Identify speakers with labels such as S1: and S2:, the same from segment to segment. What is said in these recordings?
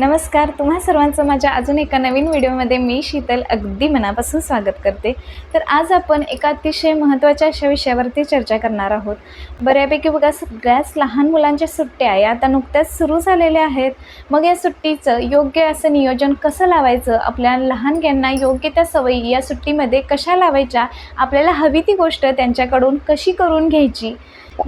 S1: नमस्कार तुम्हा सर्वांचं माझ्या अजून एका नवीन व्हिडिओमध्ये मी शीतल अगदी मनापासून स्वागत करते. तर आज आपण एका अतिशय महत्त्वाच्या अशा विषयावरती चर्चा करणार आहोत. बऱ्यापैकी बघा सगळ्याच लहान मुलांच्या सुट्ट्या या आता नुकत्याच सुरू झालेल्या आहेत. मग या सुट्टीचं योग्य असं नियोजन कसं लावायचं? आपल्या लहानग्यांना योग्य त्या सवयी या सुट्टीमध्ये कशा लावायच्या? आपल्याला हवी ती गोष्ट त्यांच्याकडून कशी करून घ्यायची?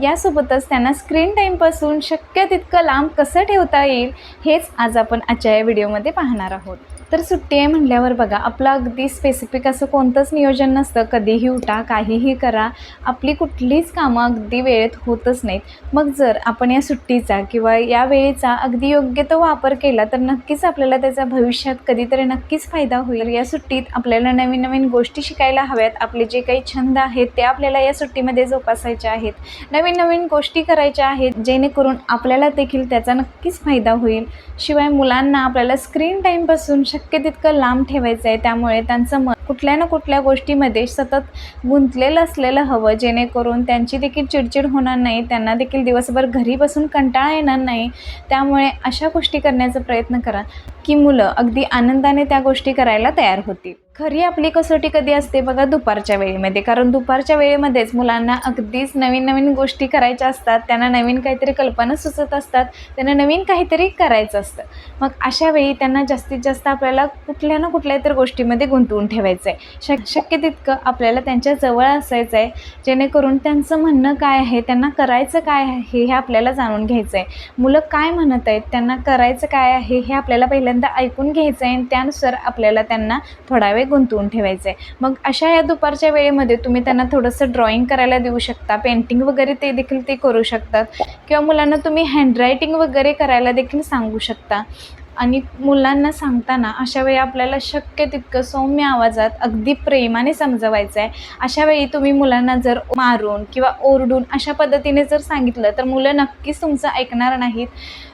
S1: यासोबतच त्यांना स्क्रीन टाईमपासून शक्य तितकं लांब कसं ठेवता येईल हेच आज आपण आजच्या या व्हिडिओमध्ये पाहणार आहोत. तर सुट्टी आहे म्हटल्यावर बघा आपलं अगदी स्पेसिफिक असं कोणतंच नियोजन नसतं. कधीही उठा काहीही करा. आपली कुठलीच कामं अगदी वेळेत होतच नाहीत. मग जर आपण या सुट्टीचा किंवा या वेळेचा अगदी योग्य तो वापर केला तर नक्कीच आपल्याला त्याचा भविष्यात कधीतरी नक्कीच फायदा होईल. या सुट्टीत आपल्याला नवीन नवीन गोष्टी शिकायला हव्यात. आपले जे काही छंद आहेत ते आपल्याला या सुट्टीमध्ये जोपासायचे आहेत. नवीन नवीन गोष्टी करायच्या आहेत जेणेकरून आपल्याला देखील त्याचा नक्कीच फायदा होईल. शिवाय मुलांना आपल्याला स्क्रीन टाईमपासून शक्य तितकं लांब ठेवायचं आहे त्यामुळे त्यांचं मन कुठल्या ना कुठल्या गोष्टीमध्ये सतत गुंतलेलं असलेलं हवं जेणेकरून त्यांची देखील चिडचिड होणार नाही त्यांना देखील दिवसभर घरी बसून कंटाळा येणार नाही. त्यामुळे अशा गोष्टी करण्याचा प्रयत्न करा की मुलं अगदी आनंदाने त्या गोष्टी करायला तयार होतील. खरी आपली कसोटी कधी असते बघा दुपारच्या वेळेमध्ये. कारण दुपारच्या वेळेमध्येच मुलांना अगदीच नवीन नवीन गोष्टी करायच्या असतात. त्यांना नवीन काहीतरी कल्पना सुचत असतात. त्यांना नवीन काहीतरी करायचं असतं. मग अशा वेळी त्यांना जास्तीत जास्त आपल्याला कुठल्या ना कुठल्या तर गोष्टीमध्ये गुंतवून ठेवायचं आहे शक शक्य तितकं आपल्याला त्यांच्या जवळ असायचं आहे जेणेकरून त्यांचं म्हणणं काय आहे त्यांना करायचं काय आहे हे आपल्याला जाणून घ्यायचं आहे मुलं काय म्हणत आहेत त्यांना करायचं काय आहे हे आपल्याला पहिल्यांदा ऐकून घ्यायचं आहे आणि त्यानुसार आपल्याला त्यांना थोडा वेळ गुंतवून ठेवायचं. आहे मग अशा या दुपारच्या वेळेमध्ये तुम्ही त्यांना थोडंसं ड्रॉइंग करायला देऊ शकता. पेंटिंग वगैरे ते देखील ते करू शकतात. किंवा मुलांना तुम्ही हँडरायटिंग वगैरे करायला देखील सांगू शकता. आणि मुलांना सांगताना अशा वेळी आपल्याला शक्य तितकं सौम्य आवाजात अगदी प्रेमाने समजवायचं आहे अशा वेळी तुम्ही मुलांना जर मारून किंवा ओरडून अशा पद्धतीने जर सांगितलं तर मुलं नक्कीच तुमचं ऐकणार नाहीत.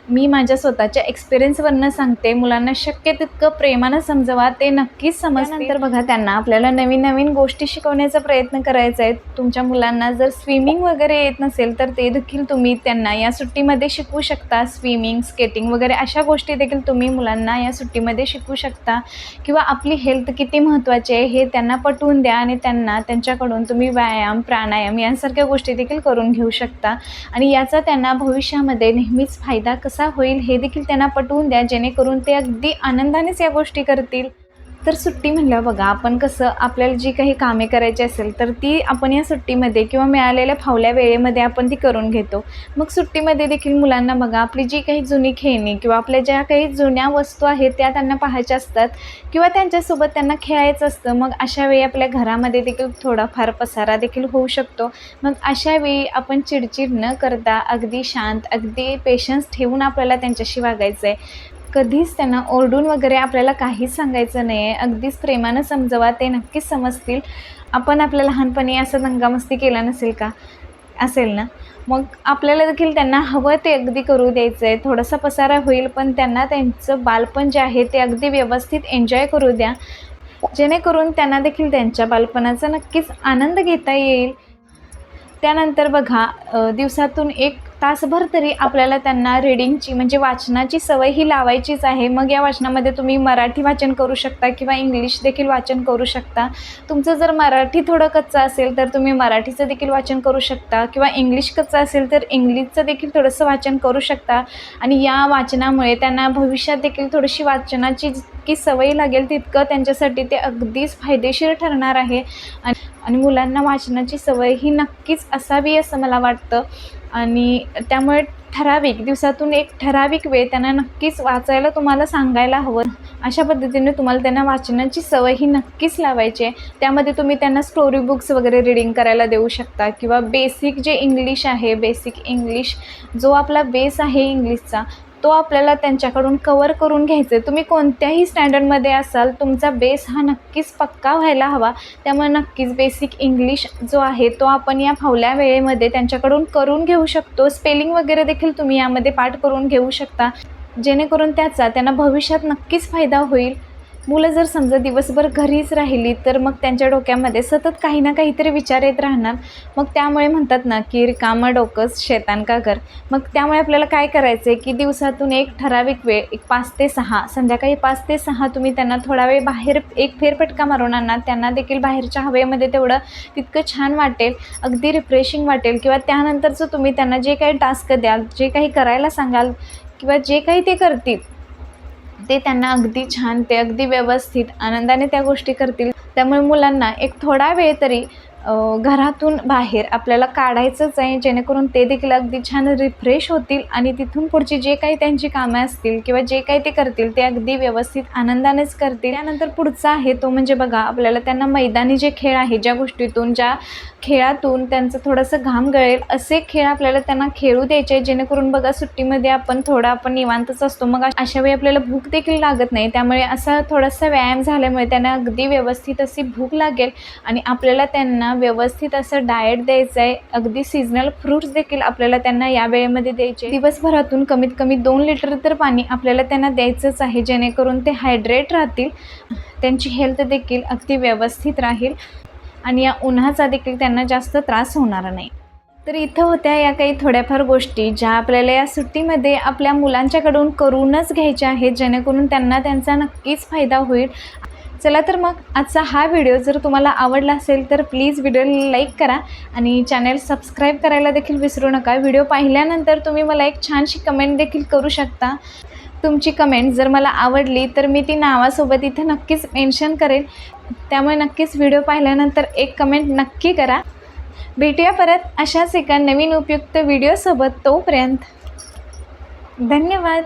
S1: मी माझ्या स्वतःच्या एक्सपिरियन्सवरनं सांगते. मुलांना शक्य तितकं प्रेमानं समजवा. ते नक्कीच समजल्यानंतर बघा त्यांना आपल्याला नवीन नवीन गोष्टी शिकवण्याचा प्रयत्न करायचा आहे. तुमच्या मुलांना जर स्विमिंग वगैरे येत नसेल तर ते देखील तुम्ही त्यांना या सुट्टीमध्ये शिकवू शकता. स्विमिंग स्केटिंग वगैरे अशा गोष्टी देखील तुम्ही मुलांना या सुट्टीमध्ये शिकवू शकता. किंवा आपली हेल्थ किती महत्त्वाची आहे हे त्यांना पटवून द्या आणि त्यांना त्यांच्याकडून तुम्ही व्यायाम प्राणायाम यांसारख्या गोष्टी देखील करून घेऊ शकता. आणि याचा त्यांना भविष्यामध्ये नेहमीच फायदा कसा होईल हे देखील त्यांना पटवून द्या जेणेकरून ते अगदी आनंदानेच या गोष्टी करतील. तर सुट्टी म्हणलं बघा आपण कसं आपल्याला जी काही कामे करायची असेल तर ती आपण या सुट्टीमध्ये किंवा मिळालेल्या फावल्या वेळेमध्ये आपण ती करून घेतो. मग सुट्टीमध्ये देखील मुलांना बघा आपली जी काही जुनी खेळणी किंवा आपल्या ज्या काही जुन्या वस्तू आहेत त्या त्यांना पाहायच्या असतात किंवा त्यांच्यासोबत त्यांना खेळायचं असतं मग अशा वेळी आपल्या घरामध्ये देखील थोडाफार पसारा देखील होऊ शकतो. मग अशा वेळी आपण चिडचिड न करता अगदी शांत अगदी पेशन्स ठेवून आपल्याला त्यांच्याशी वागायचं आहे कधीच त्यांना ओरडून वगैरे आपल्याला काहीच सांगायचं नाही आहे अगदीच प्रेमानं समजवा ते नक्कीच समजतील. आपण आपल्या लहानपणी असं दंगामस्ती केला नसेल का? असेल ना? मग आपल्याला देखील त्यांना हवं ते अगदी करू द्यायचं आहे थोडासा पसारा होईल पण त्यांना त्यांचं बालपण जे आहे ते अगदी व्यवस्थित एन्जॉय करू द्या. जेणेकरून त्यांना देखील त्यांच्या बालपणाचा नक्कीच आनंद घेता येईल. त्यानंतर बघा दिवसातून एक तासभर तरी आपल्याला त्यांना रिडिंगची म्हणजे वाचनाची सवय ही लावायचीच आहे. मग या वाचनामध्ये तुम्ही मराठी वाचन करू शकता किंवा इंग्लिश देखील वाचन करू शकता. तुमचं जर मराठी थोडं कच्चं असेल तर तुम्ही मराठीचं देखील वाचन करू शकता किंवा इंग्लिश कच्चं असेल तर इंग्लिशचं देखील थोडंसं वाचन करू शकता. आणि या वाचनामुळे त्यांना भविष्यात देखील थोडीशी वाचनाची जितकी सवय लागेल तितकं त्यांच्यासाठी ते अगदीच फायदेशीर ठरणार आहे. आणि आणि मुलांना वाचनाची सवय ही नक्कीच असावी असं मला वाटतं. आणि त्यामुळे ठराविक दिवसातून एक ठराविक वेळ त्यांना नक्कीच वाचायला तुम्हाला सांगायला हवं. अशा पद्धतीने तुम्हाला त्यांना वाचनाची सवय ही नक्कीच लावायची आहे. त्यामध्ये तुम्ही त्यांना स्टोरी बुक्स वगैरे रिडिंग करायला देऊ शकता किंवा बेसिक जे इंग्लिश आहे बेसिक इंग्लिश जो आपला बेस आहे इंग्लिशचा तो आपल्याला त्यांच्याकडून कवर करून घ्यायचं आहे. तुम्ही कोणत्याही स्टँडर्डमध्ये असाल तुमचा बेस हा नक्कीच पक्का व्हायला हवा. त्यामुळे नक्कीच बेसिक इंग्लिश जो आहे तो आपण या फावल्या वेळेमध्ये त्यांच्याकडून करून घेऊ शकतो. स्पेलिंग वगैरे देखील तुम्ही यामध्ये पाठ करून घेऊ शकता. जेणेकरून त्याचा त्यांना भविष्यात नक्कीच फायदा होईल. मुलं जर समजा दिवसभर घरीच राहिली तर मग त्यांच्या डोक्यामध्ये सतत काही ना काहीतरी विचार येत राहणार. मग त्यामुळे म्हणतात ना की रिकामं डोकंच शेतान का घर? मग त्यामुळे आपल्याला काय करायचं आहे की दिवसातून एक ठराविक वेळ एक पाच ते सहा संध्याकाळी पाच ते सहा तुम्ही त्यांना थोडा वेळ बाहेर एक फेरफटका मारून आणा. त्यांना देखील बाहेरच्या हवेमध्ये तेवढं तितकं छान वाटेल अगदी रिफ्रेशिंग वाटेल. किंवा त्यानंतरचं तुम्ही त्यांना जे काही टास्क द्याल जे काही करायला सांगाल किंवा जे काही ते करतील ते त्यांना अगदी छान ते अगदी व्यवस्थित आनंदाने त्या गोष्टी करतील. त्यामुळे मुलांना एक थोडा वेळ तरी घरातून बाहेर आपल्याला काढायचंच आहे जेणेकरून ते देखील अगदी छान रिफ्रेश होतील आणि तिथून पुढची जे काही त्यांची कामं असतील किंवा जे काही ते करतील ते अगदी व्यवस्थित आनंदानेच करतील. त्यानंतर पुढचा आहे तो म्हणजे बघा आपल्याला त्यांना मैदानी जे खेळ आहे ज्या गोष्टीतून ज्या खेळातून त्यांचं थोडंसं घाम गळेल असे खेळ आपल्याला त्यांना खेळू द्यायचे जेणेकरून बघा सुट्टीमध्ये आपण थोडं आपण निवांतच असतो. मग अशा वेळी आपल्याला भूक देखील लागत नाही त्यामुळे असा थोडासा व्यायाम झाल्यामुळे त्यांना अगदी व्यवस्थित अशी भूक लागेल आणि आपल्याला त्यांना व्यवस्थित असं डाएट द्यायचं आहे अगदी सीझनल फ्रूट्स देखील आपल्याला त्यांना या वेळेमध्ये द्यायचे. दिवसभरातून कमीत कमी दोन लिटर तर पाणी आपल्याला त्यांना द्यायचंच आहे जेणेकरून ते हायड्रेट राहतील. त्यांची हेल्थ देखील अगदी व्यवस्थित राहील आणि या उन्हाचा देखील त्यांना जास्त त्रास होणार नाही. तर इथं होत्या या काही थोड्याफार गोष्टी ज्या आपल्याला या सुट्टीमध्ये आपल्या मुलांच्याकडून करूनच घ्यायच्या आहेत जेणेकरून त्यांना त्यांचा नक्कीच फायदा होईल. चला तर मग आजचा हा व्हिडिओ जर तुम्हाला आवडला असेल तर प्लीज व्हिडिओला लाईक करा आणि चॅनल सबस्क्राईब करायला देखील विसरू नका. व्हिडिओ पाहिल्यानंतर तुम्ही मला एक छानशी कमेंट देखील करू शकता. तुमची कमेंट जर मला आवडली तर मी ती नावासोबत इथे नक्कीच मेन्शन करेन त्यामुळे नक्कीच व्हिडिओ पाहिल्यानंतर एक कमेंट नक्की करा. भेटूया परत अशाच एका नवीन उपयुक्त व्हिडिओसोबत तोपर्यंत. धन्यवाद.